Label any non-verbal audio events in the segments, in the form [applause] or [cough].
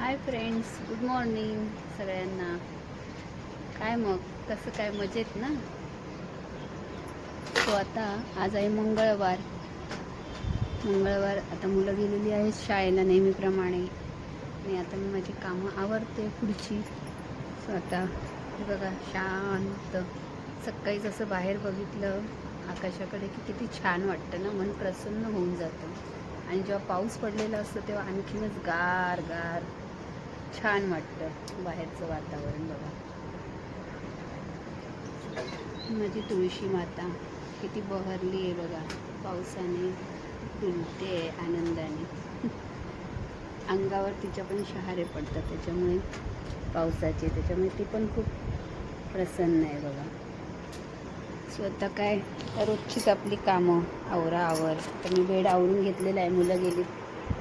Hi friends good morning सगळ्यांना. काय मग? कसं काय? मजेत ना? सो आता आज आहे मंगळवार. मंगळवार आता मुलं गेलेली आहेत शाळेला नेहमीप्रमाणे. आणि आता मी माझी कामं आवरते पुढची. सो आता बघा शांत. सकाळी जसं बाहेर बघितलं आकाशाकडे की किती छान वाटतं ना? मन प्रसन्न होऊन जातं. आणि जेव्हा पाऊस पडलेला असतो तेव्हा आणखीनच गार गार छान वाटतं बाहेरचं वातावरण बघा. माझी तुळशी माता किती बहरली आहे बघा. पावसाने फुलते आहे आनंदाने. अंगावर तिच्या पण शहारे पडतात त्याच्यामुळे पावसाचे त्याच्यामुळे ती पण खूप प्रसन्न आहे बघा. स्वतः काय रोजचीच आपली कामं आवरा आवर तर मी बेड आवरून घेतलेला आहे मुलं गेली.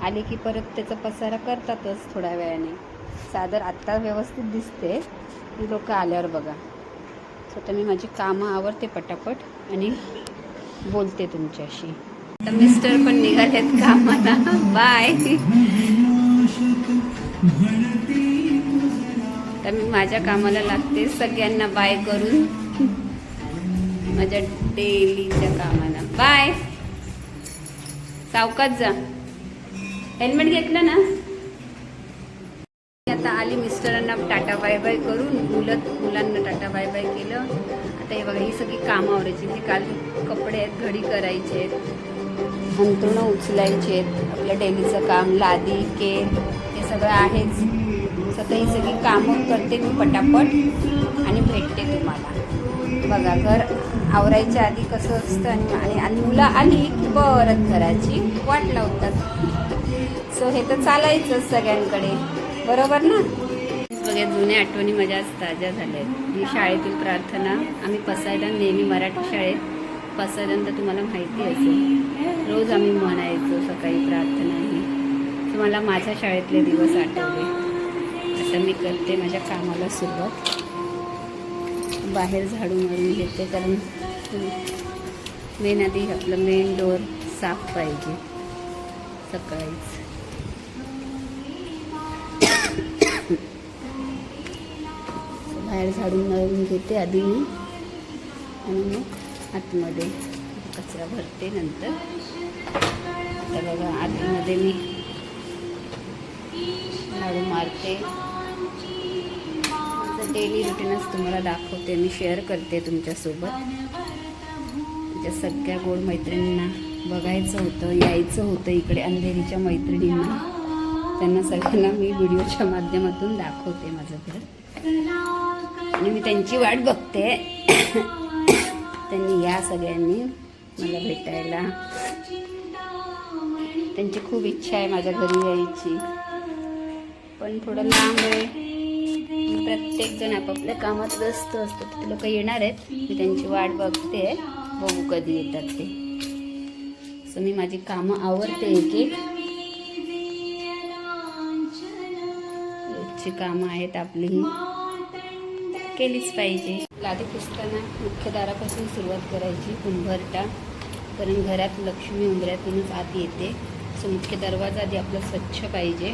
आली की परत त्याचा पसारा करतातच थोड्या वेळाने. सादर आत्ता व्यवस्थित दिसते. ही लोक आल्यावर बघा. आता मी माझी कामं आवरते पटापट आणि बोलते तुमच्याशी. आता मिस्टर पण निघालेत कामाला. बाय. तर मी माझ्या कामाला लागते. सगळ्यांना बाय करून. माझ्या डेलीच्या कामाला. बाय. सावकात जा. हेल्मेट घेतलं ना? आली. मिस्टरांना टाटा बाय बाय करून मुलं मुलांना टाटा बाय बाय केलं. आता हे बघा ही सगळी कामं आवरायची. म्हणजे काल कपडे आहेत घडी करायचे आहेत अंतरुणं उचलायचे आहेत आपलं डेलीचं काम लादी केर हे सगळं आहेच. सगळं ही सगळी कामं करते मी पटापट आणि भेटते तुम्हाला. बघा घर आवरायच्या आधी कसं असतं आणि आणि- आणि मुलं आली की परत घराची वाट लावतात. सो हे तर चालायचंच सगळ्यांकडे. बरोबर ना? बघा जुन्या आठवणी माझ्या आज ताज्या झाल्या आहेत. ही शाळेतील प्रार्थना आम्ही पसायदान नेहमी मराठी शाळेत. पसायदान तर तुम्हाला माहिती असेल. रोज आम्ही म्हणायचो सकाळी प्रार्थना ही. तुम्हाला माझ्या शाळेतले दिवस आठवले. आता मी करते माझ्या कामाला सुरुवात. बाहेर झाडू मारून घेते कारण मेन आधी आपलं मेन डोअर साफ पाहिजे. सकाळीच. बाहेर झाडून मारून घेते आधी मी. आणि मग आतमध्ये कचरा भरते नंतर. आता बघा आतमध्ये मी झाडू मारते. डेली रुटीनच तुम्हाला दाखवते मी शेअर करते तुमच्यासोबत. त्या सगळ्या गोड मैत्रिणींना बघायचं होतं यायचं होतं इकडे अंधेरीच्या मैत्रिणींना. त्यांना सगळ्यांना मी व्हिडिओच्या माध्यमातून दाखवते माझं घर. आणि मी त्यांची वाट बघते. त्यांनी या सगळ्यांनी मला भेटायला. त्यांची खूप इच्छा आहे माझ्या घरी यायची. पण थोडं लांब आहे. प्रत्येक जण आपापल्या कामात व्यस्त असतात. ते लोक येणार आहेत. मी त्यांची वाट बघते. बघू कधी येतात ते. सो मी माझी कामं आवडते एक एक. रोजची कामं आहेत आपली. केलीच पाहिजे. लादी पुसताना मुख्य दारापासून सुरुवात करायची. उंबरटा कारण घरात लक्ष्मी उंबऱ्यातूनच आत येते. सो मुख्य दरवाजा आधी आपला स्वच्छ पाहिजे.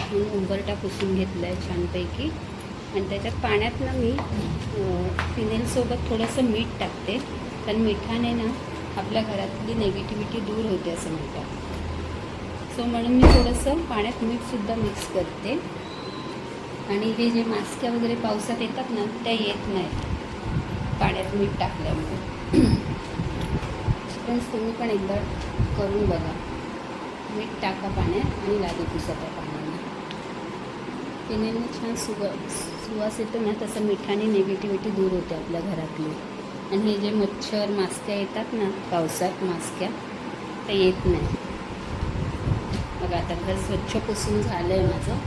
म्हणून उंबरटा पुसून घेतला आहे छानपैकी. आणि त्याच्यात पाण्यात ना मी फिनेलसोबत थोडंसं मीठ टाकते. कारण मिठाने ना आपल्या घरातली नेगेटिव्हिटी दूर होते असं म्हणतात. सो म्हणून मी थोडंसं पाण्यात मीठसुद्धा मिक्स करते. आणि हे जे मास्क्या वगैरे पावसात येतात ना त्या येत नाहीत पाण्यात मीठ टाकल्यामुळे. फ्रेंड्स तुम्ही पण एकदा करून बघा. मीठ टाका पाण्यात आणि लागू पुसा त्या पाण्याने पिण्याने छान सुवा सुवास येतो ना तसं मिठाने निगेटिव्हिटी दूर होते आपल्या घरातली. आणि हे जे मच्छर मास्क्या येतात ना पावसात मास्क्या त्या येत नाही. बघा आता घर स्वच्छ पुसून झालं आहे माझं.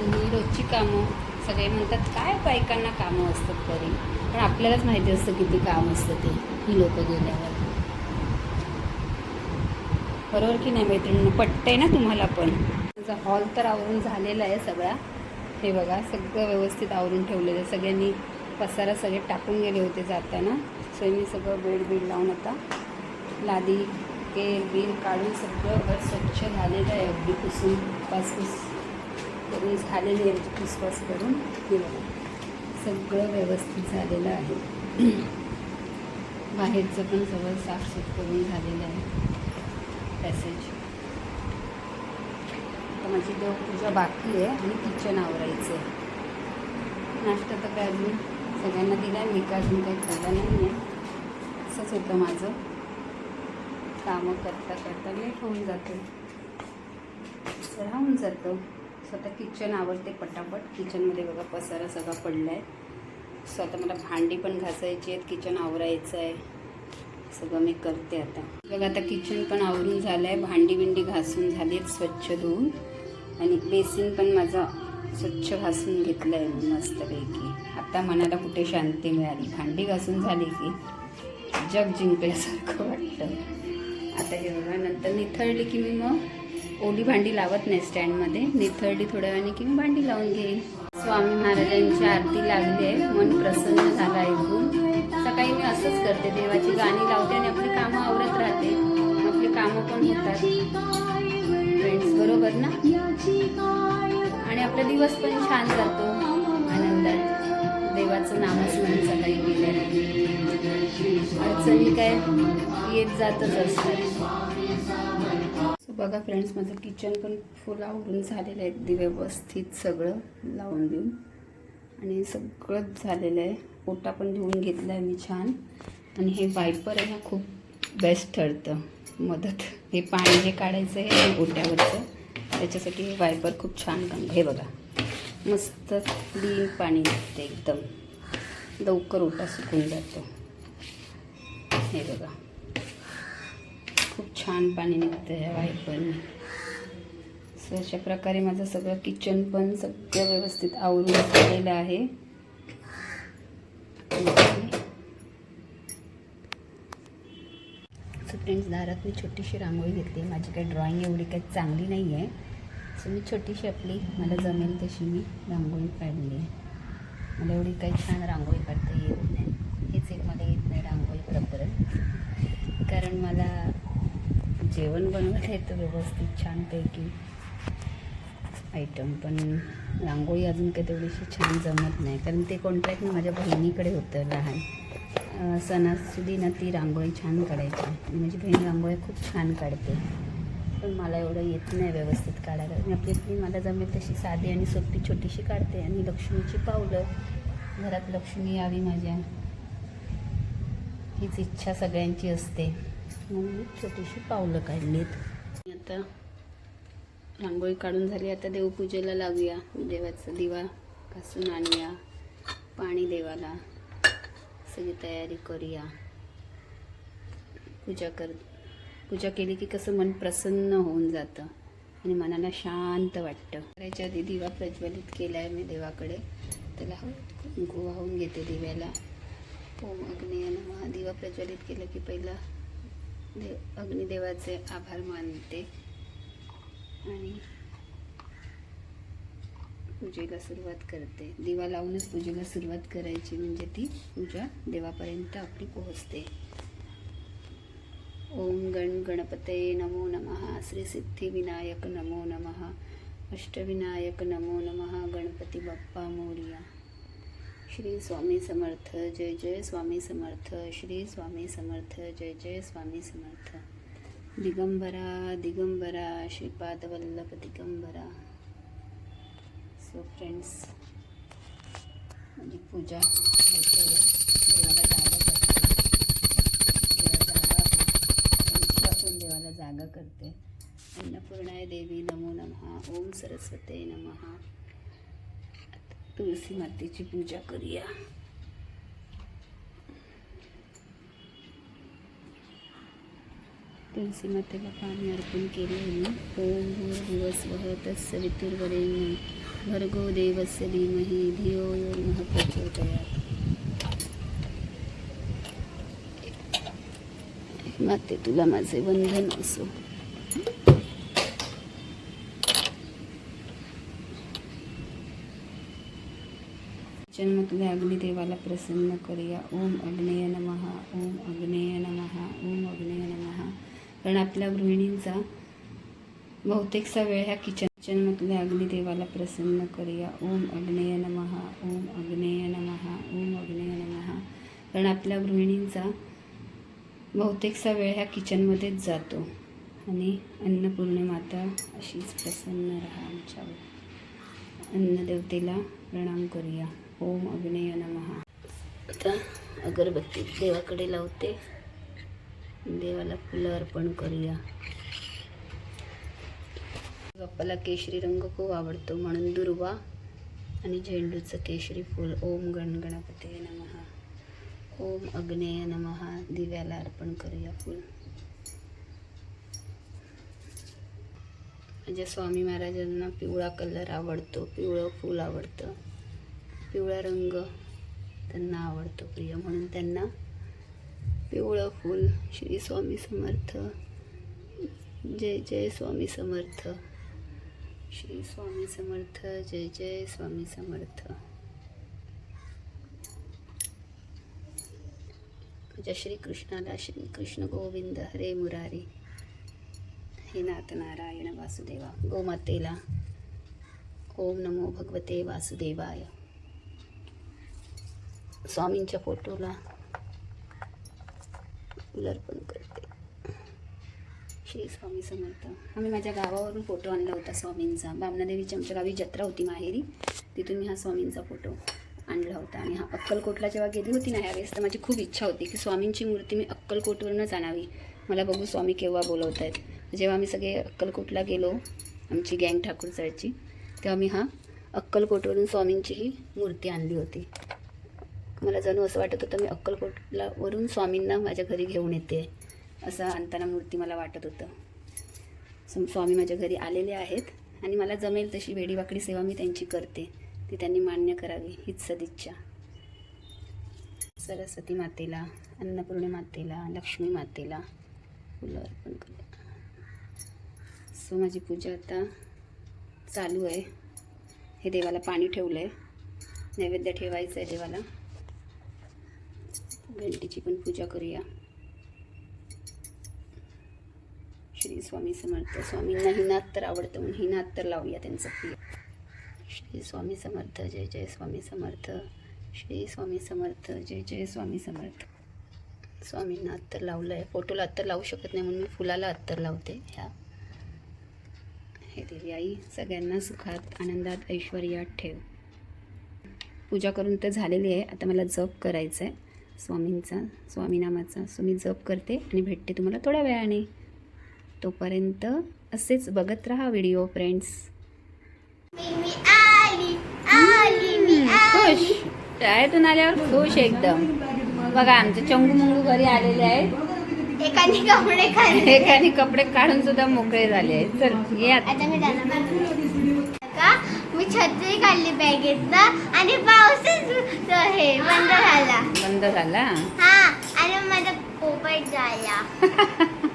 आणि रोजची कामं सगळे म्हणतात काय हो बायकांना कामं असतात तरी? पण आपल्यालाच माहिती असतं किती काम असतं ते ही लोक गेल्यावर. बरोबर की नाही मैत्रिणींना? पटतंय ना तुम्हाला पण? माझा हॉल तर आवरून झालेला आहे सगळा. हे बघा सगळं व्यवस्थित आवरून ठेवलेलं आहे. सगळ्यांनी पसारा सगळे टाकून गेले होते जाताना. सो मी सगळं बेड बीड लावून आता लादी केल बिल काढून सगळं घर स्वच्छ झालेलं आहे अगदी पुसून पासपूस तरी झालेली यांची विश्वास म्हणजे करून हे सगळं व्यवस्थित झालेलं आहे. बाहेरचं पण सगळं साफसूफ करून झालेलं आहे. पॅसेज आता माझी देवपूजा बाकी आहे आणि किचन आवरायचं आहे. नाश्ता तर काय अजून सगळ्यांना दिला मी का अजून काही खाल्लं नाही आहे असंच होतं माझं. कामं करता करता लेट होऊन जातं. राहून जातं. स्वतः किचन आवडते पटापट. किचनमध्ये बघा पसारा सगळा पडला आहे सो आता मला भांडी पण घासायची आहेत. किचन आवरायचं आहे सगळं मी करते आता. बघा आता किचन पण आवरून झालं आहे भांडी बिंडी घासून झाली आहेत स्वच्छ धुवून. आणि बेसिन पण माझं स्वच्छ घासून घेतलं आहे मस्तपैकी. आता मनाला कुठे शांती मिळाली? भांडी घासून झाली की जग जिंकल्यासारखं वाटतं. आता हे बघा नंतर निथळली की मी मग ओली भांडी लावत नाही स्टँडमध्ये. निथरडी थोड्या वेळाने की मी भांडी लावून घेईल स्वामी महाराजांची आरती लागली आहे. मन प्रसन्न झालं ऐकून सकाळी मी असंच करते. देवाची गाणी लावते आणि आपली कामं आवरत राहते. आपली कामं पण होतात. फ्रेंड्स बरोबर ना? आणि आपला दिवस पण छान जातो. आनंदात. देवाचं नामस्मरण सकाळी केल्याने. अडचणी काय? येत जातच असतात. बघा फ्रेंड्स माझं किचन पण फुल आवरून झालेलं आहे. अगदी व्यवस्थित सगळं लावून देऊन. आणि सगळंच झालेलं आहे. ओटा पण धुवून घेतला आहे मी छान. आणि हे वायपर आहे ना खूप बेस्ट ठरतं मदत. हे पाणी जे काढायचं आहे ओट्यावरचं त्याच्यासाठी हे वायपर खूप छान काम. हे बघा. मस्त क्लीन पाणी निघतं एकदम. लवकर ओटा सुकून जातो. हे बघा. खूप छान पाणी निघतं ह्या वायपरने सो अशा प्रकारे माझं सगळं किचन पण सगळं व्यवस्थित आवरून झालेलं आहे. सो फ्रेंड्स दारात मी छोटीशी रांगोळी घेतली. माझी काही ड्रॉइंग एवढी काही चांगली नाही आहे सो मी छोटीशी आपली मला जमेल तशी मी रांगोळी काढली आहे. मला एवढी काही छान रांगोळी काढता येत नाही. हेच एक मला येत नाही रांगोळी प्रकरण. कारण मला जेवण बनवत येतं व्यवस्थित छानपैकी. आयटम पण रांगोळी अजून काही तेवढीशी छान जमत नाही. कारण ते कॉन्ट्रॅक्ट ना माझ्या बहिणीकडे होतं लहान. सणासुदी ना ती रांगोळी छान काढायची. आणि माझी बहीण रांगोळी खूप छान काढते. पण मला एवढं येत नाही व्यवस्थित काढायला. मी आपली आपली मला जमेल तशी साधी आणि सोपी छोटीशी काढते. आणि लक्ष्मीची पावलं. घरात लक्ष्मी यावी माझ्या. हीच इच्छा सगळ्यांची असते. म्हणून मी छोटीशी पावलं काढलीत. आता रांगोळी काढून झाली. आता देवपूजेला लागूया. देवाचा दिवा घासून आणूया. पाणी देवाला. सगळी तयारी करूया. पूजा कर पूजा केली की कसं मन प्रसन्न होऊन जातं आणि मनाला शांत वाटतं. करायच्या आधी दिवा प्रज्वलित केला आहे मी देवाकडे. त्याला हळद कुंकू वाहून घेते दिव्याला. ओम अग्नेय नमः. दिवा प्रज्वलित केलं की पहिला देव अग्निदेवाचे आभार मानते. आणि पूजेला सुरुवात करते. दिवा लावूनच पूजेला सुरुवात करायची म्हणजे ती पूजा देवापर्यंत आपली पोहोचते. ओम गण गणपते नमो नमः. श्री सिद्धिविनायक नमो नमः. अष्टविनायक नमो नमः. गणपती बाप्पा मोरिया. श्री स्वामी समर्थ जय जय स्वामी समर्थ श्री स्वामी समर्थ जय जय स्वामी समर्थ. दिगंबरा दिगंबरा श्रीपादवल्लभ दिगंबरा. सो फ्रेंड्स माझी पूजा होते देवाला जागा करते. देवा जागा देवाला जागा करते. अन्नपूर्णाय देवी नमो नमः ओम सरस्वते नमः. तुळशी मातेची पूजा करूया. तुळसी मातेला पाणी अर्पण केले मी दिवस वह तत्सवितुर्वरेण्यं भर्गो देवस्य धीमहि धियो यो नः माते तुला माझे वंदन असो. जन्मतल्या अग्निदेवाला प्रसन्न करूया ओम अग्नेय नमः ओम अग्नेय नमः ओम अग्नेय नमः कारण आपल्या गृहिणींचा बहुतेकसा वेळ ह्या किचन किचनमधल्या अग्निदेवाला प्रसन्न करूया. ओम अग्नेय नमः ओम अग्नेय नमः ओम अग्नेय नमः. कारण आपल्या गृहिणींचा बहुतेकसा वेळ ह्या किचनमध्येच जातो. आणि अन्नपूर्णे माता अशीच प्रसन्न राहा आमच्यावर. अन्नदेवतेला प्रणाम करूया. ओम अग्नेय नमः. आता अगरबत्ती देवाकडे लावते. देवाला फुलं अर्पण करूया. बाप्पाला केशरी रंग खूप आवडतो म्हणून दुर्वा आणि झेंडूचं केशरी फूल. ओम गण गणपते नमः. ओम अग्नेय नमः. दिव्याला अर्पण करूया फूल. माझ्या स्वामी महाराजांना पिवळा कलर आवडतो. पिवळं फूल आवडतं. पिवळा रंग त्यांना आवडतो प्रिय म्हणून त्यांना पिवळं फूल. श्री स्वामी समर्थ. जय जय स्वामी समर्थ. श्री स्वामी समर्थ जय जय स्वामी समर्थ. तुझ्या श्रीकृष्णाला श्रीकृष्ण गोविंद. हरे मुरारी. हे नाथ नारायण वासुदेवा. गोमातेला. ओम नमो भगवते वासुदेवाय. स्वामींच्या फोटोला फुल अर्पण करते. श्री स्वामी समर्थ. आम्ही माझ्या गावावरून फोटो आणला होता स्वामींचा. बामणादेवीची आमच्या गावी जत्रा होती माहेरी. तिथून मी हा स्वामींचा फोटो आणला होता. आणि हा अक्कलकोटला जेव्हा गेली होती ना ह्यावेळेस तर माझी खूप इच्छा होती की स्वामींची मूर्ती मी अक्कलकोटवरूनच आणावी. मला बघू स्वामी केव्हा बोलवत आहेत जेव्हा आम्ही सगळे अक्कलकोटला गेलो आमची गँग ठाकूरचाळची तेव्हा मी हा अक्कलकोटवरून स्वामींची ही मूर्ती आणली होती. मला जणू असं वाटत होतं मी अक्कलकोटला वरून स्वामींना माझ्या घरी घेऊन येते असं आणताना मूर्ती मला वाटत होतं. स्वामी माझ्या घरी आलेले आहेत आणि मला जमेल तशी वेडीवाकडी सेवा मी त्यांची करते ती त्यांनी मान्य करावी हीच सदिच्छा. सरस्वती मातेला अन्नपूर्णी मातेला लक्ष्मी मातेला फुलं अर्पण करूया. सो माझी पूजा आता चालू आहे. हे देवाला पाणी ठेवलं आहे नैवेद्य ठेवायचं आहे देवाला. घंटीची पण पूजा करूया. श्री स्वामी समर्थ. स्वामींना ही नाथ तर आवडतं म्हणून ही नाथ तर लावूया त्यांचं प्रिय. श्री स्वामी समर्थ जय जय स्वामी समर्थ. श्री स्वामी समर्थ जय जय स्वामी समर्थ. स्वामींना अत्तर लावलं आहे फोटोला अत्तर लावू शकत नाही म्हणून मी फुलाला अत्तर लावते. ह्या. हे देवी आई सगळ्यांना सुखात आनंदात ऐश्वर्यात ठेव. पूजा करून तर झालेली आहे. आता मला जप करायचं आहे स्वामींचा स्वामीनामाचा. सो मी जप करते आणि भेटते तुम्हाला थोड्या वेळाने. तोपर्यंत असेच बघत राहा व्हिडिओ फ्रेंड्स खुश. शाळेतून आल्यावर खुश एकदम. बघा आमचे चंगू मुंगू घरी आलेले आहेत. एकाने कपडे एकाने कपडे काढून सुद्धा मोकळे झाले आहेत. चल ये आता. मी छत्री काढली बॅगेत आणि पाऊसच हे बंद झाला. बंद झाला? हा आणि माझा पोपट झाला. [laughs]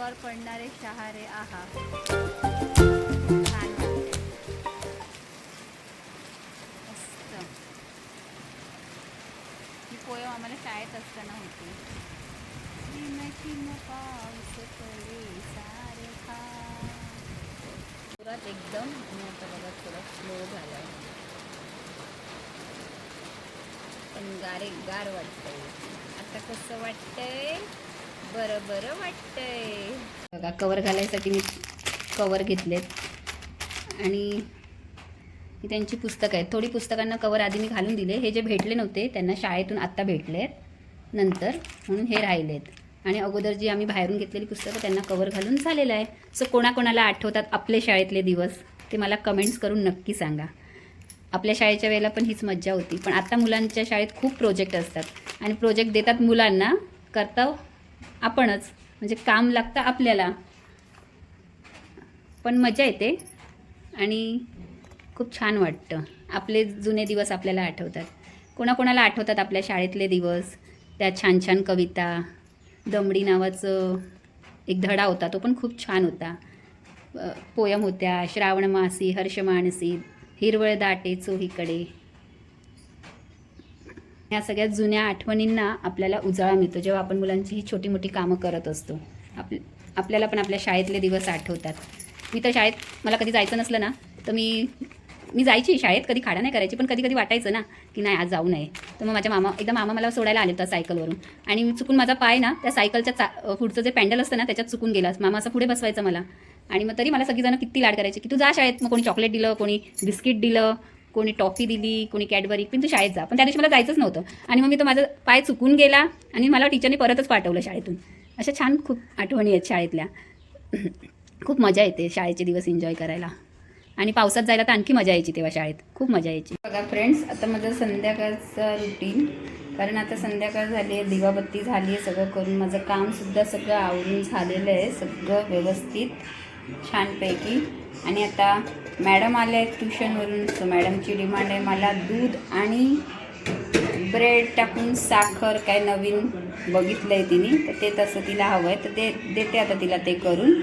अंगावर पडणारे शहारे आहा. मस्त. ही पोयम आम्हाला शाळेत असताना होती. चिम चिम पाऊस पडे सारे पुरात एकदम आता बघा थोडं स्लो झाला पण गारे गार वाटतंय. आता कसं वाटतंय? बरं बरं वाटतंय. बघा कवर घालायसाठी मी कवर घेतलेत. आणि ही त्यांची पुस्तकं आहेत. थोडी पुस्तकांना कवर आधी मी घालून दिले. हे जे भेटले नव्हते त्यांना शाळेतून आत्ता भेटले नंतर म्हणून हे राहिलेत. आणि अगोदर जी आम्ही बाहेरून घेतलेली पुस्तकं त्यांना कवर घालून झालेलं आहे. सो कोणाकोणाला आठवतात आपले शाळेतले दिवस ते मला कमेंट्स करून नक्की सांगा. आपल्या शाळेच्या वेळेला पण हीच मज्जा होती. पण आता मुलांच्या शाळेत खूप प्रोजेक्ट असतात. आणि प्रोजेक्ट देतात मुलांना करता हो. आपणच. म्हणजे काम लागतं आपल्याला. पण मजा येते. आणि खूप छान वाटतं. आपले जुने दिवस आपल्याला आठवतात. कोणाकोणाला आठवतात आपल्या शाळेतले दिवस? त्या छान छान कविता. दमडी नावाचं एक धडा होता तो पण खूप छान होता. पोयम होत्या श्रावण मासी हर्ष मानसी हिरवळ दाटे चोहीकडे. ह्या सगळ्या जुन्या आठवणींना आपल्याला उजाळा मिळतो. जेव्हा आपण मुलांची ही छोटी मोठी कामं करत असतो. आप आपल्याला पण आपल्या शाळेतले दिवस आठवतात. मी तर शाळेत मला कधी जायचं नसलं ना तर मी मी जायची. शाळेत कधी खाडा नाही करायची पण कधी कधी वाटायचं ना की नाही आज जाऊ नये. तर मग माझ्या मामा एकदा मामा मला सोडायला आले होता सायकलवरून. आणि मी चुकून माझा पाय ना त्या सायकलच्या चा पुढचं जे पॅन्डल असतं ना त्याच्यात चुकून गेला. मामा असं पुढे बसवायचं मला. आणि मग तरी मला सगळीजणं किती लाड करायचे की तू जा शाळेत मग कोणी चॉकलेट दिलं कोणी बिस्किट दिलं कोणी टॉफी दिली कोणी कॅडबरी पण तू शाळेत जा. पण त्या दिवशी मला जायचंच नव्हतं. आणि मग मी तो माझा पाय चुकून गेला आणि मला टीचरने परतच पाठवलं शाळेतून. अशा छान खूप आठवणी आहेत शाळेतल्या. खूप मजा येते शाळेचे दिवस एन्जॉय करायला. आणि पावसात जायला तर आणखी मजा यायची तेव्हा शाळेत. खूप मजा यायची. बघा फ्रेंड्स आता माझं संध्याकाळचं रुटीन कारण आता संध्याकाळ झाली आहे दिवाबत्ती झाली आहे सगळं करून माझं कामसुद्धा सगळं आवरून झालेलं आहे सगळं व्यवस्थित. छानपैकी. आणि आता मॅडम आल्या आहेत ट्युशनवरून. सो मॅडमची डिमांड आहे मला दूध आणि ब्रेड टाकून साखर काय नवीन बघितलं आहे तिने. तर ते तसं तिला हवं आहे तर ते देते आता तिला ते करून.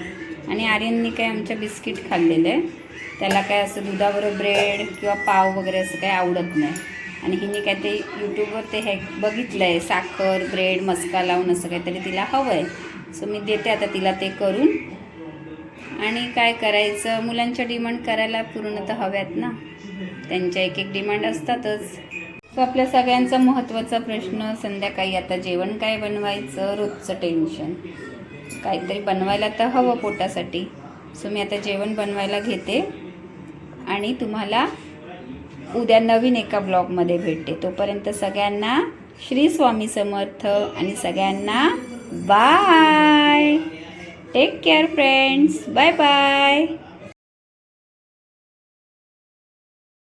आणि आर्यननी काय आमच्या बिस्किट खाल्लेलं. आहे त्याला काय असं दुधाबरोबर ब्रेड किंवा पाव वगैरे असं काही आवडत नाही. आणि हिने काय ते यूट्यूबवर ते हे बघितलं आहे साखर ब्रेड मस्का लावून असं काहीतरी तिला हवं आहे सो मी देते आता तिला ते करून. आणि काय करायचं? मुलांच्या डिमांड करायला पूर्ण तर हव्यात ना? त्यांच्या एक एक डिमांड असतातच. तो आपल्या सगळ्यांचा महत्त्वाचा प्रश्न संध्याकाळी आता जेवण काय बनवायचं? रोजचं टेन्शन काहीतरी बनवायला तर हवं पोटासाठी. सो मी आता जेवण बनवायला घेते आणि तुम्हाला उद्या नवीन एका ब्लॉगमध्ये भेटते. तोपर्यंत सगळ्यांना श्री स्वामी समर्थ आणि सगळ्यांना bye! Take care friends bye bye